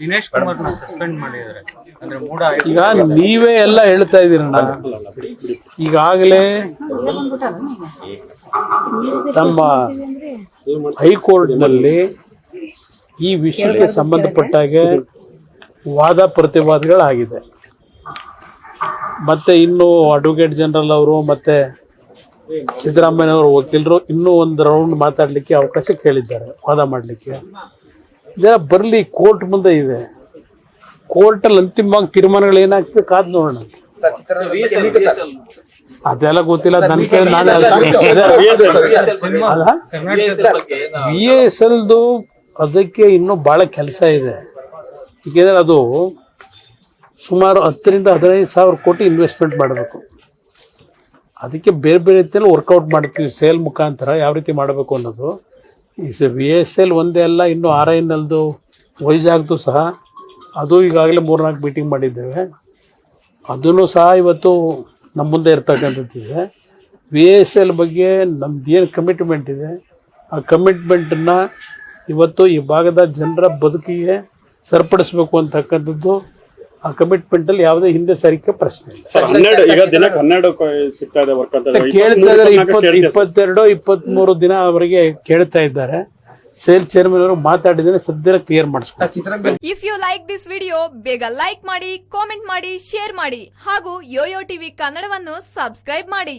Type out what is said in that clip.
Dinesh Kumar suspend ಮಾಡಿದ್ದಾರೆ ಅಂದ್ರೆ ಮೂಡ ಈಗ ನೀವೇ ಎಲ್ಲ ಹೇಳ್ತಾ ಇದ್ದೀರಣ್ಣ ಈಗಾಗಲೇ ನಮ್ಮ ಹೈಕೋರ್ಟ್ನಲ್ಲಿ ಈ ವಿಷಯಕ್ಕೆ ಸಂಬಂಧಪಟ್ಟಾಗೆ ವಾದ ಪ್ರತಿವಾದಗಳಾಗಿದೆ. ಮತ್ತೆ ಇನ್ನು ಅಡ್ವೊಕೇಟ್ ಜನರಲ್ ಅವರು ಮತ್ತೆ ಸಿದ್ದರಾಮಯ್ಯನವರು ವಕೀಲರು ಇನ್ನೂ ಒಂದು ರೌಂಡ್ ಮಾತಾಡಲಿಕ್ಕೆ ಅವಕಾಶ ಕೇಳಿದ್ದಾರೆ, ವಾದ ಮಾಡಲಿಕ್ಕೆ. ಇದೆಲ್ಲ ಬರಲಿ ಕೋರ್ಟ್ ಮುಂದೆ ಇದೆ. ಕೋರ್ಟಲ್ಲಿ ಅಂತಿಮವಾಗಿ ತೀರ್ಮಾನಗಳು ಏನಾಗ್ತದೆ ಕಾದ್ ನೋಡೋಣ. ಅದೆಲ್ಲ ಗೊತ್ತಿಲ್ಲ ನನ್ನ ಕೇಳಿ ನಾನೇ ಅಲ್ಲ? ಬಿ ಎಸ್ ಎಲ್ದು ಅದಕ್ಕೆ ಇನ್ನೂ ಭಾಳ ಕೆಲಸ ಇದೆ. ಏಕೆಂದರೆ ಅದು ಸುಮಾರು ಹತ್ತರಿಂದ ಹದಿನೈದು ಸಾವಿರ ಕೋಟಿ ಇನ್ವೆಸ್ಟ್ಮೆಂಟ್ ಮಾಡಬೇಕು. ಅದಕ್ಕೆ ಬೇರೆ ಬೇರೆ ರೀತಿಯಲ್ಲಿ ವರ್ಕೌಟ್ ಮಾಡ್ತೀವಿ ಸೇಲ್ ಮುಖಾಂತರ ಯಾವ ರೀತಿ ಮಾಡಬೇಕು ಅನ್ನೋದು. ವಿ ಎಸ್ ಎಲ್ ಒಂದೇ ಅಲ್ಲ, ಇನ್ನು ಆರ್ ಐ ಎನ್ಎಲ್ದು ವೈಜಾಗ್ದು ಸಹ. ಅದು ಈಗಾಗಲೇ ಮೂರ್ನಾಲ್ಕು ಮೀಟಿಂಗ್ ಮಾಡಿದ್ದೇವೆ. ಅದನ್ನು ಸಹ ಇವತ್ತು ನಮ್ಮ ಮುಂದೆ ಇರ್ತಕ್ಕಂಥದ್ದಿದೆ. ವಿ ಎಸ್ ಎಲ್ ಬಗ್ಗೆ ನಮ್ದು ಏನು ಕಮಿಟ್ಮೆಂಟ್ ಇದೆ, ಆ ಕಮಿಟ್ಮೆಂಟನ್ನು ಇವತ್ತು ಈ ಭಾಗದ ಜನರ ಬದುಕಿಗೆ ಸರಿಪಡಿಸ್ಬೇಕು ಅಂತಕ್ಕಂಥದ್ದು ಆ ಕಮಿಟ್ಮೆಂಟಲ್ಲಿ ಯಾವುದೇ ಹಿಂದೆ ಸರಿಕೆ ಪ್ರಶ್ನೆ ಇಲ್ಲ. ಹನ್ನೆರಡು ಈಗ ದಿನಕ್ಕೆ ಹನ್ನೆರಡು ಸಿಗ್ತಾ ಇದೆ ವರ್ಕ್ ಅಂತ. ಕೇಳ್ತಾ ಇದ್ದಾರೆ ಇಪ್ಪತ್ಮೂರು ಇಪ್ಪತ್ ಇಪ್ಪತ್ತೆರಡು ಇಪ್ಪತ್ತ್ಮೂರು ದಿನ ಅವರಿಗೆ ಕೇಳ್ತಾ ಇದ್ದಾರೆ. ಸೇಲ್ ಚೇರ್ಮನ್ ಅವರು ಮಾತಾಡಿದ್ರೆ ಸದ್ಯ ಕ್ಲಿಯರ್ ಮಾಡಿಸ್ಕೊಂಡು if you like this video ಬೇಗ ಲೈಕ್ ಮಾಡಿ ಕಾಮೆಂಟ್ ಮಾಡಿ ಶೇರ್ ಮಾಡಿ ಹಾಗೂ ಯೋಯೋ ಟಿವಿ ಕನ್ನಡವನ್ನು ಸಬ್ಸ್ಕ್ರೈಬ್ ಮಾಡಿ.